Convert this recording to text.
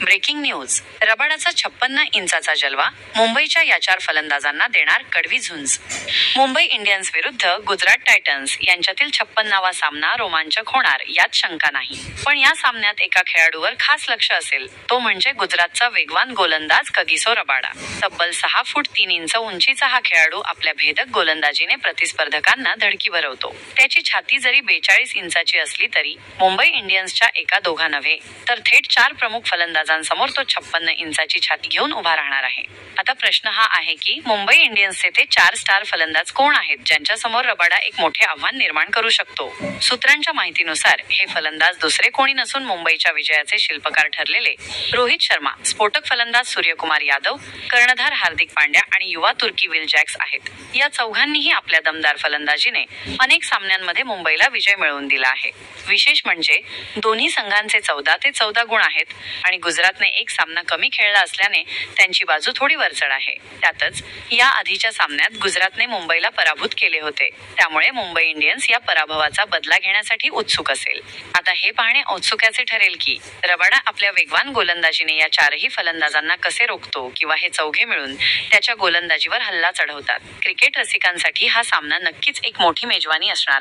Breaking news. रबाडाचा छप्पन्न इंचाचा जलवा मुंबईच्या या चार फलंदाजांना देणार कडवी झुंज. मुंबई इंडियन्स विरुद्ध गुजरात टायटन्स यांच्यातील छप्पन्नावा सामना रोमांचक होणार यात शंका नाही. पण या सामन्यात एका खेळाडूवर खास लक्ष असेल तो म्हणजे गुजरातचा वेगवान गोलंदाज कगिसो रबाडा. तब्बल सहा फूट तीन इंच उंचीचा हा खेळाडू आपल्या भेदक गोलंदाजीने प्रतिस्पर्धकांना धडकी भरवतो. त्याची छाती जरी बेचाळीस इंचाची असली तरी मुंबई इंडियन्सच्या एका दोघा नव्हे तर थेट चार प्रमुख फलंदाज फलंदाजांसमोर तो छप्पन्न इंचाची छाती घेऊन उभा राहणार आहे. आता प्रश्न हा आहे की मुंबई इंडियन्सचे ते चार स्टार फलंदाज कोण आहेत ज्यांच्या समोर रबाडा एक मोठे आव्हान निर्माण करू शकतो? सूत्रांच्या माहितीनुसार हे फलंदाज दुसरे कोणी नसून मुंबईच्या विजयाचे शिल्पकार ठरलेले रोहित शर्मा स्फोटक फलंदाज सूर्यकुमार यादव कर्णधार हार्दिक पांड्या आणि युवा तुर्की विल जॅक्स आहेत. या चौघांनीही आपल्या दमदार फलंदाजीने अनेक सामन्यांमध्ये मुंबईला विजय मिळवून दिला आहे. विशेष म्हणजे दोन्ही संघांचे चौदा ते चौदा गुण आहेत आणि गुजरातने एक सामना कमी खेळला असल्याने त्यांची बाजू थोडी वरचढ आहे. त्यातच या आधीच्या सामन्यात गुजरातने मुंबईला पराभूत केले होते. त्यामुळे मुंबई इंडियन्स या पराभवाचा बदला घेण्यासाठी उत्सुक असेल. आता हे पाहणे औत्सुक्याचे ठरेल की रबाडा आपल्या वेगवान गोलंदाजीने या चारही फलंदाजांना कसे रोखतो किंवा हे चौघे मिळून त्याच्या गोलंदाजीवर हल्ला चढवतात. क्रिकेट रसिकांसाठी हा सामना नक्कीच एक मोठी मेजवानी असणार